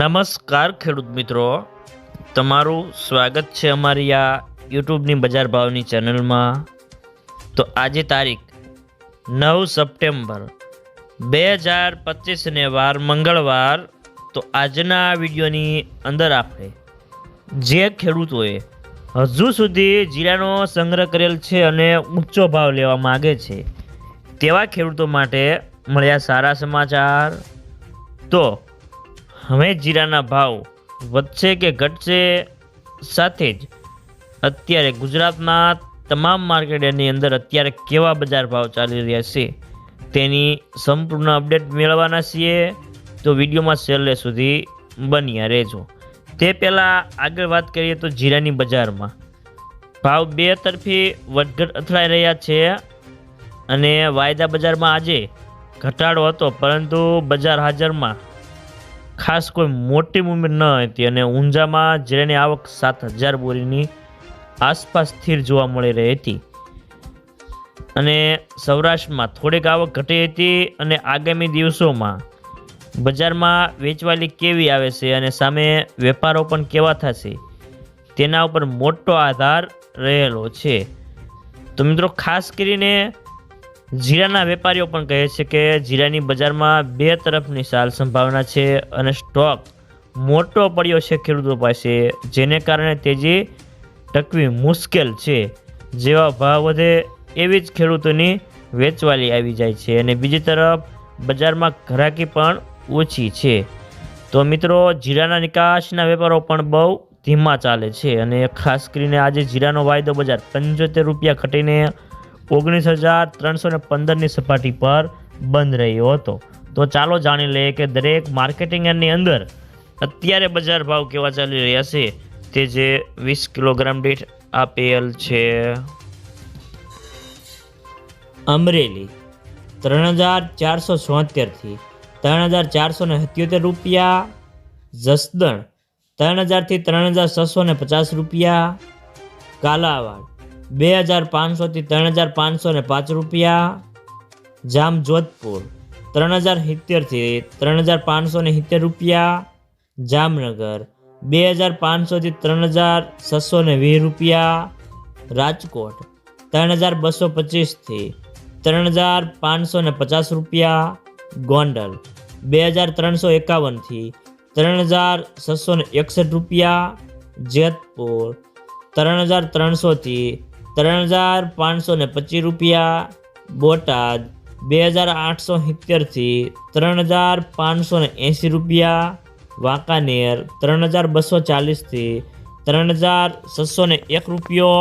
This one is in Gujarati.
નમસ્કાર ખેડૂત મિત્રો. તમારું સ્વાગત છે અમારી આ યુટ્યુબની બજાર ભાવની ચેનલમાં. તો આજે તારીખ નવ સપ્ટેમ્બર બે હજાર પચીસને વાર મંગળવાર. તો આજના વિડીયોની અંદર આપણે જે ખેડૂતોએ હજુ સુધી જીરાનો સંગ્રહ કરેલ છે અને ઊંચો ભાવ લેવા માગે છે, તેવા ખેડૂતો માટે મળ્યા સારા સમાચાર. તો હવે જીરાના ભાવ વધશે કે ઘટશે સાથે જ? અત્યારે ગુજરાતના તમામ માર્કેટની અંદર અત્યારે કેવા બજાર ભાવ ચાલી રહ્યા છે? તેની સંપૂર્ણ અપડેટ મેળવવાના છીએ. તો વિડીયોમાં છેલ્લે સુધી બન્યા રહેજો. તે પહેલાં આગળ વાત કરીએ તો જીરાની બજારમાં. ભાવ બે તરફી વધઘટ અથડાઈ રહ્યા છે અને વાયદા બજારમાં આજે ઘટાડો હતો, પરંતુ બજાર હાજરમાં ખાસ કોઈ મોટી મૂવમેન્ટ ન હતી અને ઊંઝામાં જીરાની આવક સાત હજાર બોરીની આસપાસ સ્થિર જોવા મળી રહી હતી. અને સૌરાષ્ટ્રમાં થોડીક આવક ઘટી હતી અને આગામી દિવસોમાં બજારમાં વેચવાલી કેવી આવે છે અને સામે વેપારો પણ કેવા થશે, તેના ઉપર મોટો આધાર રહેલો છે. તો મિત્રો, ખાસ કરીને જીરાના વેપારીઓ પણ કહે છે કે જીરાની બજારમાં બે તરફની સાલ સંભાવના છે અને સ્ટોક મોટો પડ્યો છે ખેડૂતો પાસે, જેને કારણે તેજી ટકવી મુશ્કેલ છે. જેવા ભાવ વધે એવી જ ખેડૂતોની વેચવાલી આવી જાય છે અને બીજી તરફ બજારમાં ઘરાકી પણ ઓછી છે. તો મિત્રો, જીરાના નિકાસના વેપારો પણ બહુ ધીમા ચાલે છે અને ખાસ કરીને આજે જીરાનો વાયદો બજાર પંચોતેર રૂપિયા ઘટીને ઓગણીસ હજાર ત્રણસો ને પંદરની સપાટી પર બંધ રહ્યો હતો. તો ચાલો જાણી લઈએ કે દરેક માર્કેટિંગ એરની અંદર અત્યારે બજાર ભાવ કેવા ચાલી રહ્યા છે? તે જે વીસ કિલોગ્રામ દીઠ આપેલ છે. અમરેલી ત્રણ હજાર ચારસો છોતેરથી ત્રણ હજાર ચારસો ને સત્યોતેર રૂપિયા. જસદણ ત્રણ હજારથી ત્રણ હજાર છસો ને પચાસ રૂપિયા. કાલાવાડ બે હજાર પાંચસોથી ત્રણ હજાર પાંચસો ને પાંચ રૂપિયા. જામજોધપુર, ત્રણ હજાર સિત્તેરથી ત્રણ હજાર પાંચસો ને સિત્તેર રૂપિયા. જામનગર, બે હજાર પાંચસોથી ત્રણ હજાર છસો ને વીસ રૂપિયા. રાજકોટ, ત્રણ હજાર બસો પચીસથી ત્રણ હજાર પાંચસો ને પચાસ રૂપિયા. ગોંડલ, બે હજાર ત્રણસો એકાવનથી ત્રણ હજાર છસો ને એકસઠ રૂપિયા. જેતપુર, ત્રણ હજાર ત્રણસોથી ત્રણ હજાર પાંચસો ને પચીસ રૂપિયા, બોટાદ બે હજાર આઠસો સિત્તેરથી ત્રણ હજાર પાંચસો ને એંસી રૂપિયા, વાંકાનેર ત્રણ હજાર બસો ચાલીસથી ત્રણ હજાર છસો ને એક રૂપિયો